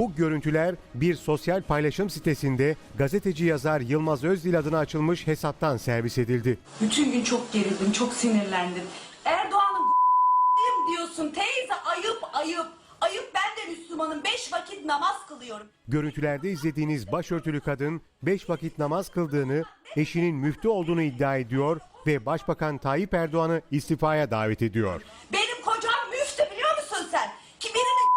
Bu görüntüler bir sosyal paylaşım sitesinde gazeteci yazar Yılmaz Özdil adına açılmış hesaptan servis edildi. Bütün gün çok gerildim, çok sinirlendim. Erdoğan'ın diyorsun teyze ayıp ayıp. Ayıp ben de Müslümanım. Beş vakit namaz kılıyorum. Görüntülerde izlediğiniz başörtülü kadın 5 vakit namaz kıldığını, eşinin müftü olduğunu iddia ediyor ve Başbakan Tayyip Erdoğan'ı istifaya davet ediyor. Benim kocam müftü biliyor musun sen? Ki birinin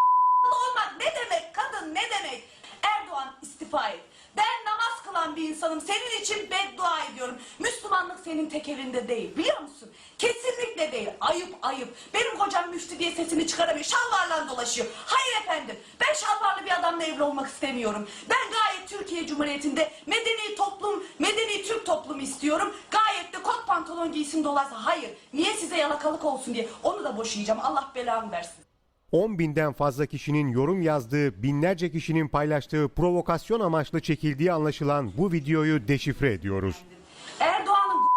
olmak ne demek kadın ne demek? Erdoğan istifa et. Ben namaz kılan bir insanım. Senin için beddua ediyorum. Müslümanlık senin tek elinde değil. Biliyor musun? Kesinlikle değil. Ayıp ayıp. Benim kocam müftü diye sesini çıkaramıyor. Şalvarla dolaşıyor. Hayır efendim. Ben şalvarlı bir adamla evli olmak istemiyorum. Ben gayet Türkiye Cumhuriyeti'nde medeni toplum, medeni Türk toplumu istiyorum. Gayet de kot pantolon giysin dolarsa. Hayır. Niye size yalakalık olsun diye. Onu da boşayacağım. Allah belanı versin. 10 binden fazla kişinin yorum yazdığı, binlerce kişinin paylaştığı provokasyon amaçlı çekildiği anlaşılan bu videoyu deşifre ediyoruz. Erdoğan'ın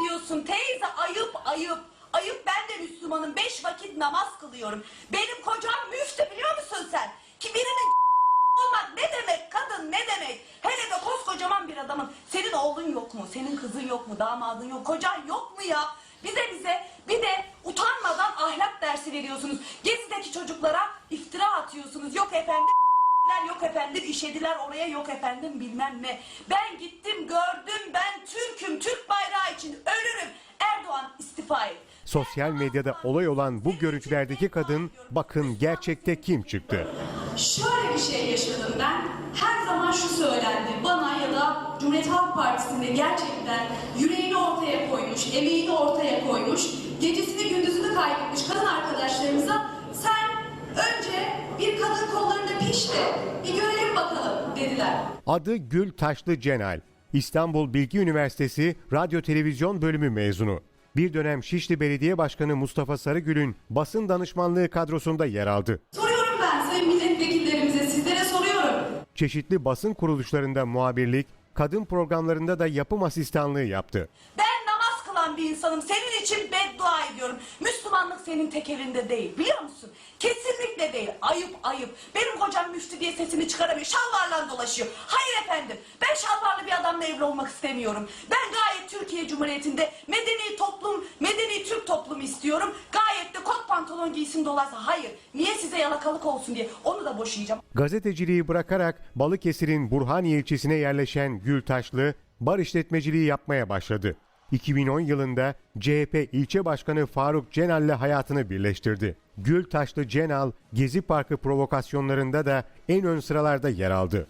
diyorsun teyze ayıp ayıp. Ayıp ben de Müslümanım. Beş vakit namaz kılıyorum. Benim kocam müftü biliyor musun sen? Ki birinin olmak ne demek kadın ne demek? Hele de koskocaman bir adamın. Senin oğlun yok mu? Senin kızın yok mu? Damadın yok. Kocan yok mu ya? Bize bize bir de dersi veriyorsunuz. Gezi'deki çocuklara iftira atıyorsunuz. Yok efendim yok efendim işediler oraya yok efendim bilmem ne. Ben gittim gördüm ben Türk'üm Türk bayrağı için ölürüm. Erdoğan istifa et. Sosyal medyada olay olan bu görüntülerdeki kadın bakın gerçekte kim çıktı. Şöyle bir şey yaşadım ben. Her zaman şu söylendi bana ya da Cumhuriyet Halk Partisi'nde gerçekten yüreğini ortaya koymuş, emeğini ortaya koymuş, gecesini gündüzünü kaybetmiş kadın dediler. Adı Gül Taşlı Cenal. İstanbul Bilgi Üniversitesi Radyo Televizyon Bölümü mezunu. Bir dönem Şişli Belediye Başkanı Mustafa Sarıgül'ün basın danışmanlığı kadrosunda yer aldı. Soruyorum ben sayın milletvekillerimize, sizlere soruyorum. Çeşitli basın kuruluşlarında muhabirlik, kadın programlarında da yapım asistanlığı yaptı. Ben namaz kılan bir insanım. Senin için beddua ediyorum. Müslümanlık senin tek elinde değil. Biliyor musun? Kesinlikle değil. Ayıp ayıp. Benim kocam müftü diye sesini çıkaramıyor. Şalvarla dolaşıyor. Hayır efendim. Ben şalvarlı bir adamla evli olmak istemiyorum. Ben gayet Türkiye Cumhuriyeti'nde medeni toplum, medeni Türk toplumu istiyorum. Gayet de kot pantolon giysin dolarsa. Hayır. Niye size yalakalık olsun diye. Onu da boşayacağım. Gazeteciliği bırakarak Balıkesir'in Burhaniye ilçesine yerleşen Gül Taşlı, bar işletmeciliği yapmaya başladı. 2010 yılında CHP ilçe başkanı Faruk Cenal'le hayatını birleştirdi. Gül Taşlı Cenal, Gezi Parkı provokasyonlarında da en ön sıralarda yer aldı.